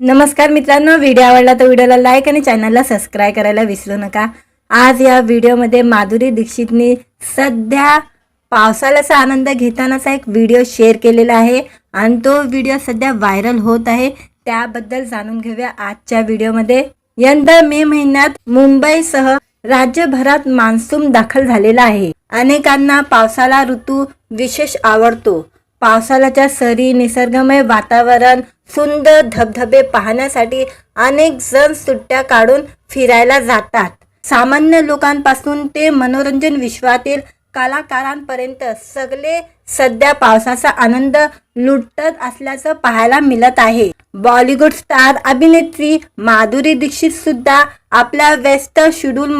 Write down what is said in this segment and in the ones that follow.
नमस्कार मित्रांनो व्हिडिओ आवडला तर व्हिडिओला लाईक आणि चॅनलला सबस्क्राईब करायला विसरू नका. आज या व्हिडिओमध्ये माधुरी दीक्षितनी सध्या पावसाळ्याचा आनंद घेतानाचा एक व्हिडिओ शेअर केलेला आहे आणि तो व्हिडिओ सध्या व्हायरल होत आहे. त्याबद्दल जाणून घेऊया आजच्या व्हिडिओमध्ये. यंदा मे महिन्यात मुंबईसह राज्यभरात मान्सून दाखल झालेला आहे. अनेकांना पावसाळा ऋतू विशेष आवडतो. पावसाळ्याच्या सरी निसर्गमय वातावरण सुंदर धबधबे पाहण्यासाठी अनेक जण सुट्ट्या काढून फिरायला जातात. सामान्य लोकांपासून ते मनोरंजन विश्वातील कलाकारांपर्यंत सगळे सध्या पावसाचा आनंद लुटत असल्याचं पाहायला मिळत आहे. बॉलिवूड स्टार अभिनेत्री माधुरी दीक्षित सुद्धा आपल्या व्यस्त शेड्यूल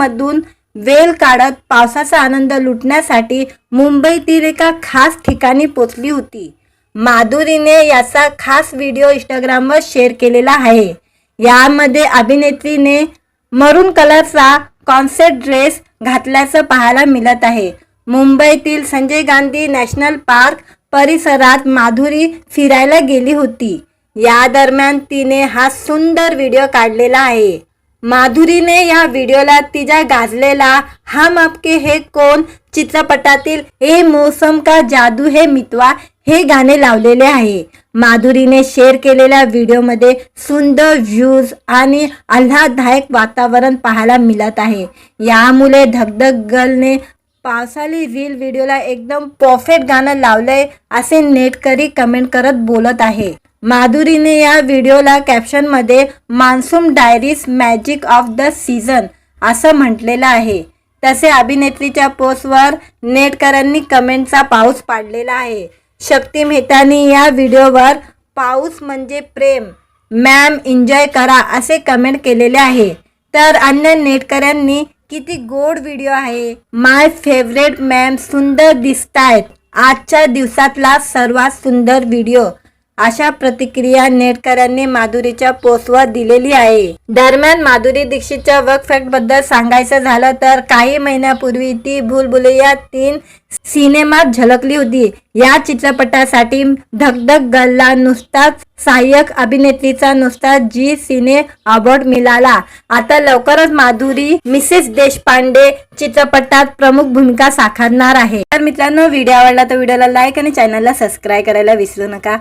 वेल काढत पावसाचा आनंद लुटण्यासाठी मुंबईतील एका खास ठिकाणी पोचली होती. माधुरीने याचा खास व्हिडिओ इंस्टाग्रामवर शेअर केलेला आहे. यामध्ये अभिनेत्रीने मरून कलरचा कॉन्सेप्ट ड्रेस घातल्याचं पाहायला मिळत आहे. मुंबईतील संजय गांधी नॅशनल पार्क परिसरात माधुरी फिरायला गेली होती. या दरम्यान तिने हा सुंदर व्हिडिओ काढलेला आहे. माधुरीने या व्हिडिओला तिच्या गाजलेला हम आपके हे कोण चित्रपटातील ए मौसम का जादू हे मितवा हे गाणे लावलेले आहे. माधुरीने शेअर केलेल्या व्हिडिओमध्ये सुंदर व्ह्यूज आणि आल्हाददायक वातावरण पाहायला मिळत आहे. यामुळे धगधग गर्लने पावसाळी रील व्हिडिओला एकदम परफेक्ट गाणं लावलंय असे नेटकरी कमेंट करत बोलत आहे. माधुरीने या व्हिडिओला कॅप्शनमध्ये monsoon diaries magic of the season असं म्हटलेलं आहे. तसे अभिनेत्रीच्या पोस्टवर नेटकरांनी कमेंटचा पाऊस पाडलेला आहे. शक्ती मेहतानी या व्हिडिओवर पाऊस म्हणजे प्रेम मॅम एन्जॉय करा असे कमेंट केलेले आहे. तर अन्य नेटकऱ्यांनी किती गोड व्हिडिओ आहे. माय फेवरेट मॅम सुंदर दिसतायत. आजच्या दिवसातला सर्वात सुंदर व्हिडिओ. अशा प्रतिक्रिया नेटकऱ्यांनी माधुरीच्या पोस्टवर दिलेली आहे. दरम्यान माधुरी दीक्षितच्या वर्क फॅक्टबद्दल सांगायचं झालं तर काही महिन्यापूर्वी ती भूलभुलैया तीन सिनेमात झलकली होती. या चित्रपटासाठी धकधक गल्ला नुसताच सहाय्यक अभिनेत्रीचा नुसता जी सिने अवॉर्ड मिळाला. आता लवकरच माधुरी मिसेस देशपांडे चित्रपटात प्रमुख भूमिका साकारणार आहे. तर मित्रांनो व्हिडिओ आवडला तर व्हिडिओला लाईक आणि चॅनलला सबस्क्राईब करायला विसरू नका.